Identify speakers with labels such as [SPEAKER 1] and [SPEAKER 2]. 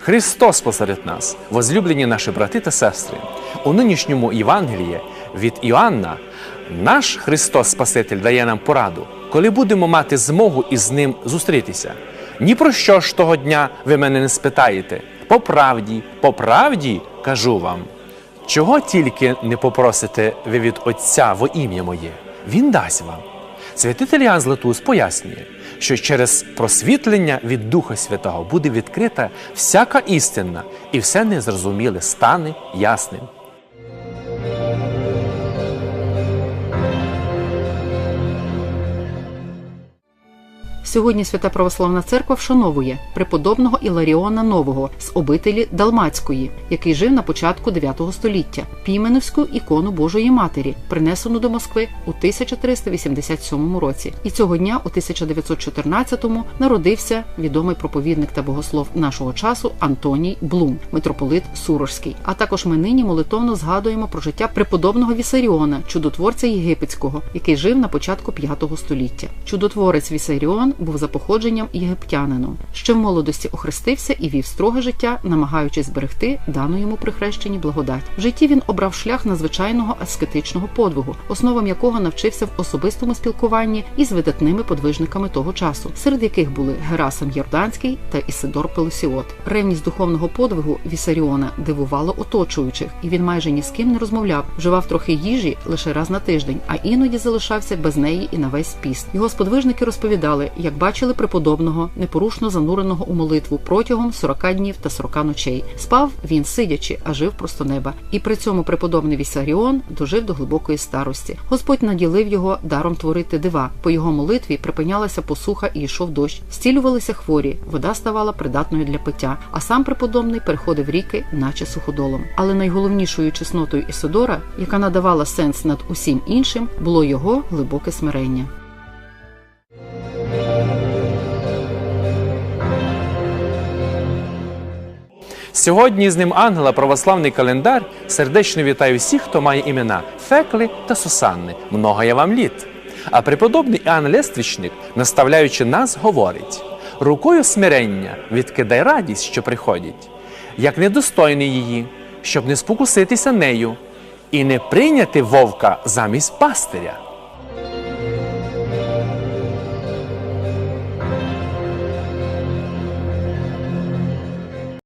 [SPEAKER 1] Христос посеред нас, возлюблені наші брати та сестри. У нинішньому Євангелії від Іоанна наш Христос Спаситель дає нам пораду, коли будемо мати змогу із ним зустрітися. Ні про що ж того дня ви мене не спитаєте. По правді, по правді кажу вам. Чого тільки не попросите ви від Отця во ім'я моє, Він дасть вам. Святитель Іоанн Златус пояснює, що через просвітлення від Духа Святого буде відкрита всяка істина, і все незрозуміле стане ясним.
[SPEAKER 2] Сьогодні Свята Православна Церква вшановує преподобного Іларіона Нового з обителі Далмацької, який жив на початку 9 століття, піменівську ікону Божої Матері, принесену до Москви у 1387 році. І цього дня, у 1914-му, народився відомий проповідник та богослов нашого часу Антоній Блум, митрополит Сурожський. А також ми нині молитовно згадуємо про життя преподобного Вісаріона, чудотворця єгипетського, який жив на початку 5 століття. Чудотворець Вісаріон був за походженням єгиптянином. Ще в молодості охрестився і вів строге життя, намагаючись зберегти дану йому при хрещенні благодать. В житті він обрав шлях надзвичайного аскетичного подвигу, основам якого навчився в особистому спілкуванні із видатними подвижниками того часу, серед яких були Герасим Йорданський та Ісидор Пелосіот. Ревність духовного подвигу Вісаріона дивувала оточуючих, і він майже ні з ким не розмовляв, вживав трохи їжі лише раз на тиждень, а іноді залишався без неї і на весь піст. Його сподвижники розповідали, як бачили преподобного, непорушно зануреного у молитву протягом 40 днів та 40 ночей. Спав він сидячи, а жив просто неба. І при цьому преподобний Вісаріон дожив до глибокої старості. Господь наділив його даром творити дива. По його молитві припинялася посуха і йшов дощ. Зцілювалися хворі, вода ставала придатною для пиття, а сам преподобний переходив ріки, наче суходолом. Але найголовнішою чеснотою Ісодора, яка надавала сенс над усім іншим, було його глибоке смирення.
[SPEAKER 1] Сьогодні з ним ангела православний календар сердечно вітає всіх, хто має імена Фекли та Сусанни. Много я вам літ. А преподобний Іоанн Лествічник, наставляючи нас, говорить: рукою смирення відкидай радість, що приходить, як недостойний її, щоб не спокуситися нею і не прийняти вовка замість пастиря.